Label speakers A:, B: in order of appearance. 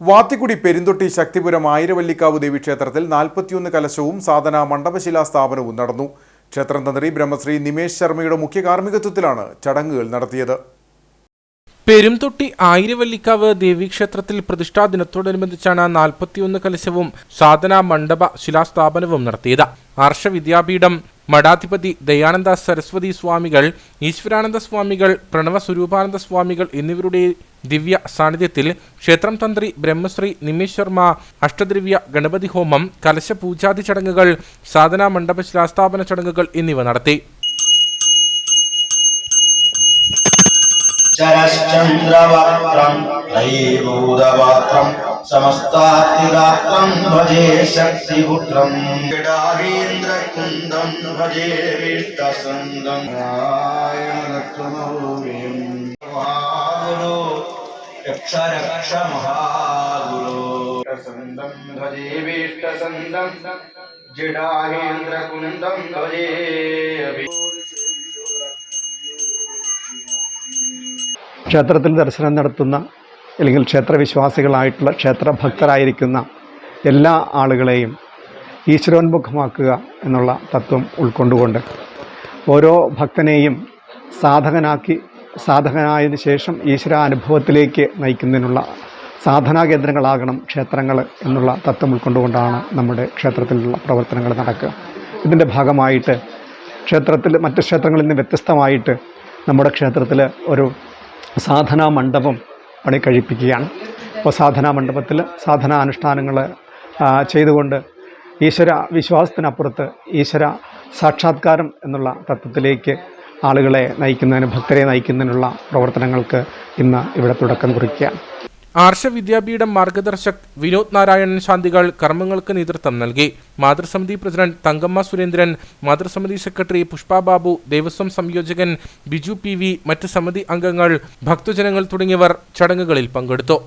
A: വാത്തിക്കുടി പെരിന്തൊട്ടി ശക്തിപുരം ആയിരവല്ലിക്കാവ് ദേവീക്ഷേത്രത്തിൽ നാൽപ്പത്തിയൊന്ന് കലശവും സാധന മണ്ഡപശിലാ സ്ഥാപനവും നടന്നു. ക്ഷേത്രം തന്ത്രി ബ്രഹ്മശ്രീ നിമേഷ് ശർമ്മയുടെ മുഖ്യ കാർമ്മികത്വത്തിലാണ് ചടങ്ങുകൾ നടത്തിയത്.
B: പെരുംതൊട്ടി ആയിരവല്ലിക്കാവ് ദേവീക്ഷേത്രത്തിൽ പ്രതിഷ്ഠാ ദിനത്തോടനുബന്ധിച്ചാണ് നാൽപ്പത്തിയൊന്ന് കലശവും സാധന മണ്ഡപ ശിലാസ്ഥാപനവും നടത്തിയത്. ആർഷ വിദ്യാപീഠം മഠാധിപതി ദയാനന്ദ സരസ്വതി സ്വാമികൾ ഈശ്വരാനന്ദ സ്വാമികൾ പ്രണവ സ്വരൂപാനന്ദ സ്വാമികൾ എന്നിവരുടെ ദിവ്യ സാന്നിധ്യത്തിൽ ക്ഷേത്രം തന്ത്രി ബ്രഹ്മശ്രീ നിമേഷ് ശർമ്മ അഷ്ടദ്രവ്യ ഗണപതി ഹോമം കലശ പൂജാതി ചടങ്ങുകൾ സാധന മണ്ഡപ ശിലാസ്ഥാപന ചടങ്ങുകൾ എന്നിവ നടത്തി.
C: ശരശ്ചന്ദ്രവക്രം ത്രയീഭൂതപാത്രം സമസ്താത്തിരാത്രം ഭജേ ശക്തിപുത്രം കിടാവീന്ദ്രകുന്ദം ഭജേ വിഷ്ടസന്ധം മഹാഗുരു രക്ഷ രക്ഷ മഹാഗുരു സന്ധം ഭജേ വിഷ്ടസന്ദം ജടാഹീന്ദ്രകുന്ദം ഭജേ
D: ക്ഷേത്രത്തിൽ ദർശനം നടത്തുന്ന അല്ലെങ്കിൽ ക്ഷേത്രവിശ്വാസികളായിട്ടുള്ള ക്ഷേത്രഭക്തരായിരിക്കുന്ന എല്ലാ ആളുകളെയും ഈശ്വരോന്മുഖമാക്കുക എന്നുള്ള തത്വം ഉൾക്കൊണ്ടുകൊണ്ട് ഓരോ ഭക്തനെയും സാധകനാക്കി സാധകനായതിനു ശേഷം ഈശ്വരാനുഭവത്തിലേക്ക് നയിക്കുന്നതിനുള്ള സാധനാ കേന്ദ്രങ്ങളാകണം ക്ഷേത്രങ്ങൾ എന്നുള്ള തത്വം ഉൾക്കൊണ്ടുകൊണ്ടാണ് നമ്മുടെ ക്ഷേത്രത്തിലുള്ള പ്രവർത്തനങ്ങൾ നടക്കുക. ഇതിന്റെ ഭാഗമായിട്ട് ക്ഷേത്രത്തിൽ മറ്റ് ക്ഷേത്രങ്ങളിൽ നിന്ന് വ്യത്യസ്തമായിട്ട് നമ്മുടെ ക്ഷേത്രത്തിൽ ഒരു സാധനാ മണ്ഡപം പണി കഴിപ്പിക്കുകയാണ് അപ്പോൾ സാധനാ മണ്ഡപത്തിൽ സാധനാ അനുഷ്ഠാനങ്ങൾ ചെയ്തുകൊണ്ട് ഈശ്വര വിശ്വാസത്തിനപ്പുറത്ത് ഈശ്വര സാക്ഷാത്കാരം എന്നുള്ള തത്വത്തിലേക്ക് ആളുകളെ നയിക്കുന്നതിന് ഭക്തരെ നയിക്കുന്നതിനുള്ള പ്രവർത്തനങ്ങൾക്ക് ഇന്ന് ഇവിടെ തുടക്കം കുറിക്കുകയാണ്.
B: ആർഷ വിദ്യാപീഠം മാർഗദർശക് വിനോദ് നാരായണൻ ശാന്തികൾ കർമ്മങ്ങൾക്ക് നേതൃത്വം നൽകി. മാതൃസമിതി പ്രസിഡന്റ് തങ്കമ്മ സുരേന്ദ്രൻ മാതൃസമിതി സെക്രട്ടറി പുഷ്പ ബാബു ദേവസ്വം സംയോജകൻ ബിജു പി വി മറ്റ് സമിതി അംഗങ്ങൾ ഭക്തജനങ്ങൾ തുടങ്ങിയവർ ചടങ്ങുകളിൽ പങ്കെടുത്തു.